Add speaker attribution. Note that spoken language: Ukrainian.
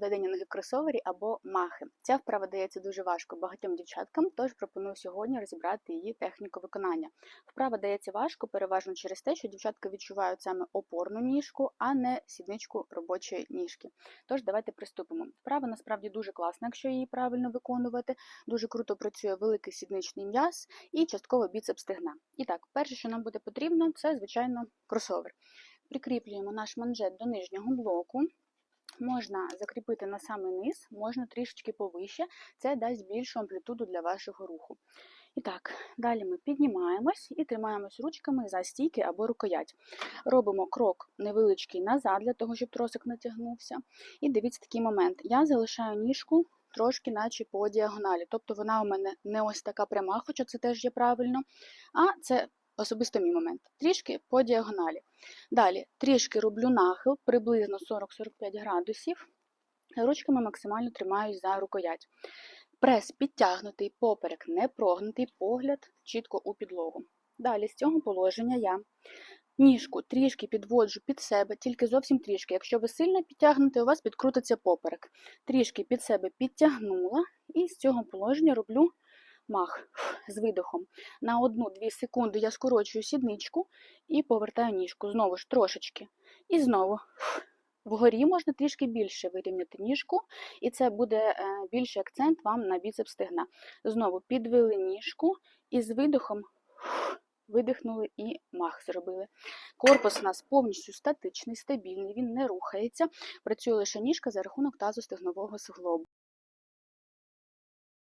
Speaker 1: Ведення ноги в кросовері або махи. Ця вправа дається дуже важко багатьом дівчаткам, тож пропоную сьогодні розібрати її техніку виконання. Вправа дається важко переважно через те, що дівчатка відчувають саме опорну ніжку, а не сідничку робочої ніжки. Тож давайте приступимо. Вправа насправді дуже класна, якщо її правильно виконувати. Дуже круто працює великий сідничний м'яз і частково біцепс стегна. І так, перше, що нам буде потрібно, це звичайно кросовер. Прикріплюємо наш манжет до нижнього блоку. Можна закріпити на самий низ, можна трішечки повище, це дасть більшу амплітуду для вашого руху. І так, далі ми піднімаємось і тримаємось ручками за стійки або рукоять. Робимо крок невеличкий назад, для того, щоб тросик натягнувся. І дивіться такий момент. Я залишаю ніжку трошки, наче по діагоналі. Тобто вона у мене не ось така пряма, хоча це теж є правильно, а це особисто мій момент. Трішки по діагоналі. Далі трішки роблю нахил, приблизно 40-45 градусів. Ручками максимально тримаюсь за рукоять. Прес підтягнутий, поперек не прогнутий, погляд чітко у підлогу. Далі з цього положення я ніжку трішки підводжу під себе, тільки зовсім трішки. Якщо ви сильно підтягнете, у вас підкрутиться поперек. Трішки під себе підтягнула, і з цього положення роблю мах з видохом. На 1-2 секунди я скорочую сідничку і повертаю ніжку. Знову ж трошечки. І знову. Вгорі можна трішки більше вирівняти ніжку, і це буде е, більший акцент вам на біцепс стегна. Знову підвели ніжку і з видохом видихнули і мах зробили. Корпус у нас повністю статичний, стабільний, він не рухається. Працює лише ніжка за рахунок тазостегнового суглобу.